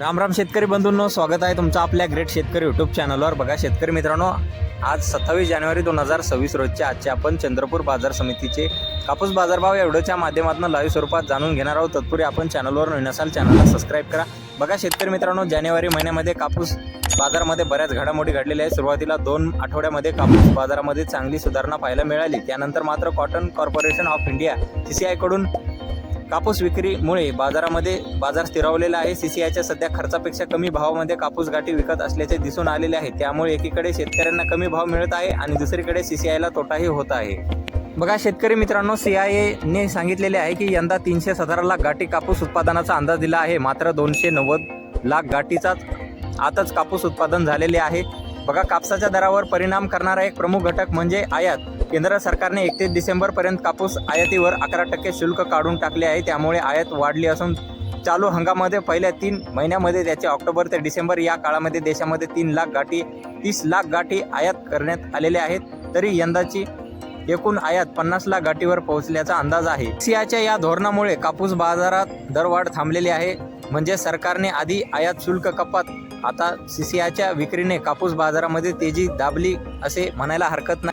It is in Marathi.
राम राम शेतकरी बंधूंनो स्वागत आहे तुमचं आपल्या ग्रेट शेतकरी युट्यूब चॅनलवर बघा शेतकरी मित्रांनो आज सत्तावीस जानेवारी दोन हजार सव्वीस रोजचे आजचे आपण चंद्रपूर बाजार समितीचे कापूस बाजारभाव या व्हिडिओच्या माध्यमातून लाईव्ह स्वरूपात जाणून घेणार आहोत. तत्पूर्वी आपण चॅनलवर नवीन असाल चॅनलला सबस्क्राईब करा. बघा शेतकरी मित्रांनो जानेवारी महिन्यामध्ये कापूस बाजारामध्ये बऱ्याच घडामोडी घडलेल्या आहेत. सुरुवातीला दोन आठवड्यामध्ये कापूस बाजारामध्ये चांगली सुधारणा पाहायला मिळाली. त्यानंतर मात्र cotton corporation of India C C आयकडून कापूस विक्रीमुळे बाजारामध्ये बाजार स्थिरावलेला आहे. सीसीआयच्या सध्या खर्चापेक्षा कमी भावामध्ये कापूस गाठी विकत असल्याचे दिसून आलेले आहे. त्यामुळे एकीकडे शेतकऱ्यांना कमी भाव मिळत आहे आणि दुसरीकडे सीसीआयला तोटाही होत आहे. बघा शेतकरी मित्रांनो सीआयएने सांगितलेले आहे की यंदा तीनशे सतरा लाख गाठी कापूस उत्पादनाचा अंदाज दिला आहे. मात्र दोनशे नव्वद लाख गाठीचाच आताच कापूस उत्पादन झालेले आहे. बघा कापसाच्या दरावर परिणाम करणारा एक प्रमुख घटक म्हणजे आयात. केंद्र सरकारने एकतीस डिसेंबरपर्यंत कापूस आयातीवर अकरा टक्के शुल्क काढून टाकले आहे. त्यामुळे आयात वाढली असून चालू हंगामामध्ये पहिल्या तीन महिन्यामध्ये त्याचे ऑक्टोबर ते डिसेंबर या काळामध्ये देशामध्ये तीन लाख गाठी तीस लाख गाठी आयात करण्यात आलेल्या आहेत. तरी यंदाची एकूण आयात पन्नास लाख गाठीवर पोहोचल्याचा अंदाज आहे. सियाच्या या धोरणामुळे कापूस बाजारात दरवाढ थांबलेली आहे. म्हणजे सरकारने आधी आयात शुल्क कपात आता सीसीआयच्या विक्रीने कापूस बाजारामध्ये तेजी दाबली असे म्हणायला हरकत नाही.